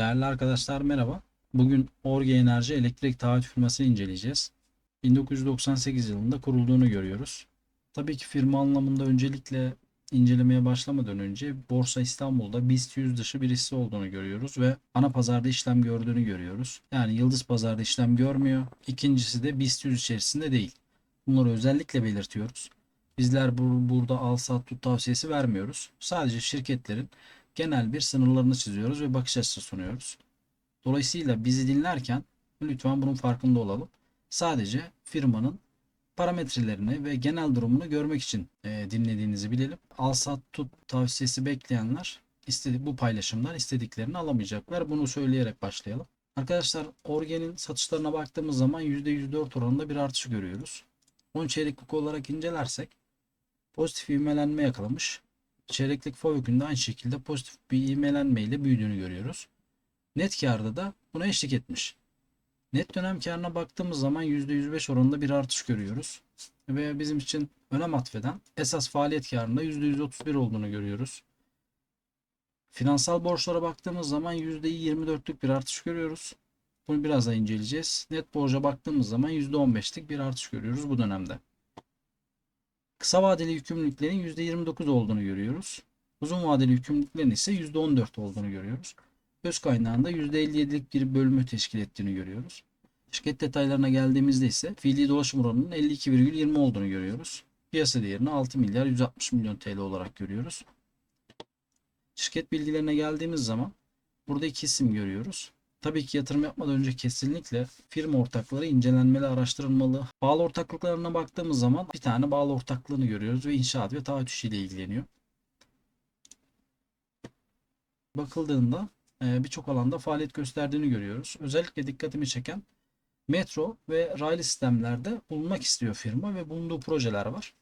Değerli arkadaşlar merhaba. Bugün Orge Enerji elektrik taahhüt firmasını inceleyeceğiz. 1998 yılında kurulduğunu görüyoruz. Tabii ki firma anlamında öncelikle incelemeye başlamadan önce Borsa İstanbul'da BIST 100 dışı bir hisse olduğunu görüyoruz ve ana pazarda işlem gördüğünü görüyoruz. Yani Yıldız Pazar'da işlem görmüyor. İkincisi de BIST 100 içerisinde değil. Bunları özellikle belirtiyoruz. Bizler bu, burada al sat tut tavsiyesi vermiyoruz. Sadece şirketlerin genel bir sınırlarını çiziyoruz ve bakış açısı sunuyoruz. Dolayısıyla bizi dinlerken lütfen bunun farkında olalım. Sadece firmanın parametrelerini ve genel durumunu görmek için e, dinlediğinizi bilelim. Al sat tut tavsiyesi bekleyenler istedi bu paylaşımdan istediklerini alamayacaklar. Bunu söyleyerek başlayalım. Arkadaşlar Orgen'in satışlarına baktığımız zaman %104 oranında bir artış görüyoruz. 10 çeyreklik olarak incelersek pozitif ivmelenme yakalamış. Çeyreklik FOVÖK'ün de aynı şekilde pozitif bir ivmelenme ile büyüdüğünü görüyoruz. Net karda da buna eşlik etmiş. Net dönem karına baktığımız zaman %105 oranında bir artış görüyoruz. Ve bizim için önem atfeden esas faaliyet karında %131 olduğunu görüyoruz. Finansal borçlara baktığımız zaman %24'lük bir artış görüyoruz. Bunu biraz daha inceleyeceğiz. Net borca baktığımız zaman %15'lik bir artış görüyoruz bu dönemde. Kısa vadeli yükümlülüklerin %29 olduğunu görüyoruz. Uzun vadeli yükümlülüklerin ise %14 olduğunu görüyoruz. Öz kaynağında %57'lik bir bölümü teşkil ettiğini görüyoruz. Şirket detaylarına geldiğimizde ise fiili dolaşım oranının 52,20 olduğunu görüyoruz. Piyasa değerini 6 milyar 160 milyon TL olarak görüyoruz. Şirket bilgilerine geldiğimiz zaman burada iki isim görüyoruz. Tabii ki yatırım yapmadan önce kesinlikle firma ortakları incelenmeli, araştırılmalı. Bağlı ortaklıklarına baktığımız zaman bir tane bağlı ortaklığını görüyoruz ve inşaat ve taahhüt işiyle ilgileniyor. Bakıldığında e, birçok alanda faaliyet gösterdiğini görüyoruz. Özellikle dikkatimi çeken metro ve raylı sistemlerde bulunmak istiyor firma ve bulunduğu projeler var.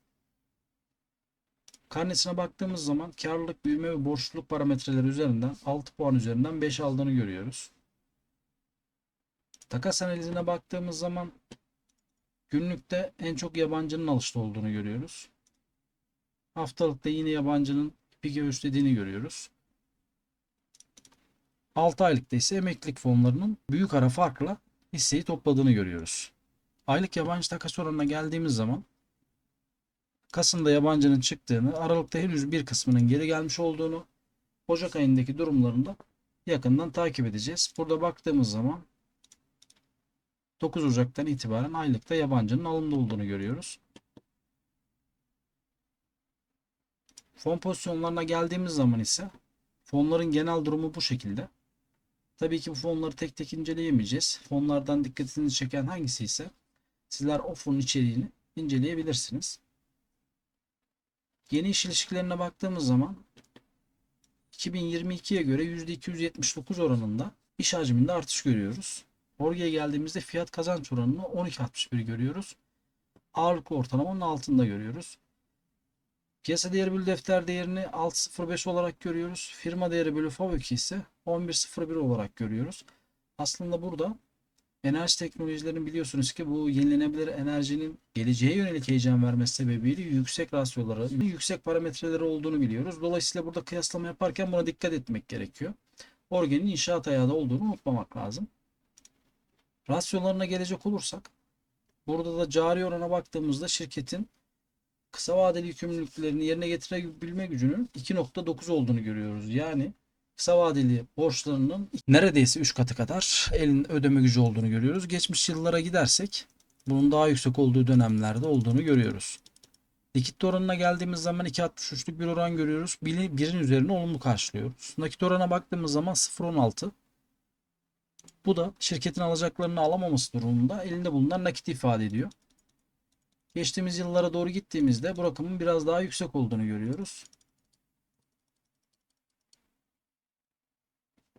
Karnesine baktığımız zaman karlılık, büyüme ve borçluluk parametreleri üzerinden 6 puan üzerinden 5 aldığını görüyoruz. Takas analizine baktığımız zaman günlükte en çok yabancının alışta olduğunu görüyoruz. Haftalıkta yine yabancının bir göğüslediğini görüyoruz. 6 aylıkta ise emeklilik fonlarının büyük ara farkla hisseyi topladığını görüyoruz. Aylık yabancı takas oranına geldiğimiz zaman Kasım'da yabancının çıktığını, Aralık'ta henüz bir kısmının geri gelmiş olduğunu, Ocak ayındaki durumlarında yakından takip edeceğiz. Burada baktığımız zaman 9 Ocak'tan itibaren aylıkta yabancının alımda olduğunu görüyoruz. Fon pozisyonlarına geldiğimiz zaman ise fonların genel durumu bu şekilde. Tabii ki bu fonları tek tek inceleyemeyeceğiz. Fonlardan dikkatinizi çeken hangisi ise sizler o fonun içeriğini inceleyebilirsiniz. Yeni iş ilişkilerine baktığımız zaman 2022'ye göre %279 oranında iş hacminde artış görüyoruz. Orge'ye geldiğimizde fiyat kazanç oranını 12.61 görüyoruz. Ağırlıklı ortalamanın altında görüyoruz. Piyasa değeri bölü defter değerini 6.05 olarak görüyoruz. Firma değeri bölü FAVÖK ise 11.01 olarak görüyoruz. Aslında burada enerji teknolojilerinin biliyorsunuz ki bu yenilenebilir enerjinin geleceğe yönelik heyecan vermesi sebebiyle yüksek rasyoları, yüksek parametreleri olduğunu biliyoruz. Dolayısıyla burada kıyaslama yaparken buna dikkat etmek gerekiyor. Orgenin inşaat ayağı da olduğunu unutmamak lazım. Rasyolarına gelecek olursak burada da cari orana baktığımızda şirketin kısa vadeli yükümlülüklerini yerine getirebilme gücünün 2.9 olduğunu görüyoruz. Yani kısa vadeli borçlarının neredeyse 3 katı kadar elin ödeme gücü olduğunu görüyoruz. Geçmiş yıllara gidersek bunun daha yüksek olduğu dönemlerde olduğunu görüyoruz. Likit oranına geldiğimiz zaman 2.63'lük bir oran görüyoruz. Biri, birin üzerine olumlu karşılıyoruz. Nakit orana baktığımız zaman 0.16. Bu da şirketin alacaklarını alamaması durumunda elinde bulunan nakit ifade ediyor. Geçtiğimiz yıllara doğru gittiğimizde bu rakamın biraz daha yüksek olduğunu görüyoruz.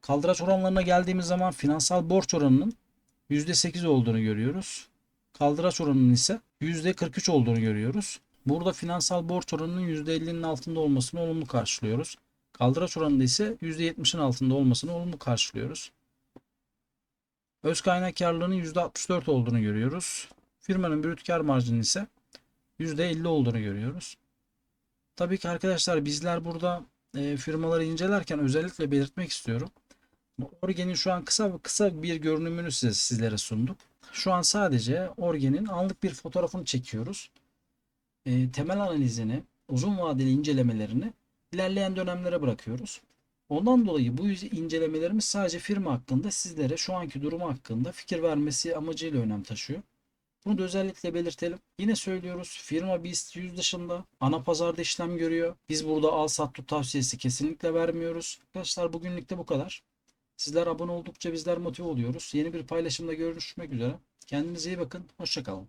Kaldıraç oranlarına geldiğimiz zaman finansal borç oranının %8 olduğunu görüyoruz. Kaldıraç oranının ise %43 olduğunu görüyoruz. Burada finansal borç oranının %50'nin altında olmasını olumlu karşılıyoruz. Kaldıraç oranında ise %70'in altında olmasını olumlu karşılıyoruz. Öz kaynak karlılığının %64 olduğunu görüyoruz. Firmanın brüt kar marjının ise %50 olduğunu görüyoruz. Tabii ki arkadaşlar bizler burada e, firmaları incelerken özellikle belirtmek istiyorum. Orgen'in şu an kısa kısa bir görünümünü size sizlere sunduk. Şu an sadece Orgen'in anlık bir fotoğrafını çekiyoruz. E, temel analizini, uzun vadeli incelemelerini ilerleyen dönemlere bırakıyoruz. Ondan dolayı bu incelemelerimiz sadece firma hakkında sizlere şu anki durumu hakkında fikir vermesi amacıyla önem taşıyor. Bunu da özellikle belirtelim. Yine söylüyoruz firma BIST 100 dışında ana pazarda işlem görüyor. Biz burada al sat tut tavsiyesi kesinlikle vermiyoruz. Arkadaşlar bugünlük de bu kadar. Sizler abone oldukça bizler motive oluyoruz. Yeni bir paylaşımda görüşmek üzere. Kendinize iyi bakın. Hoşçakalın.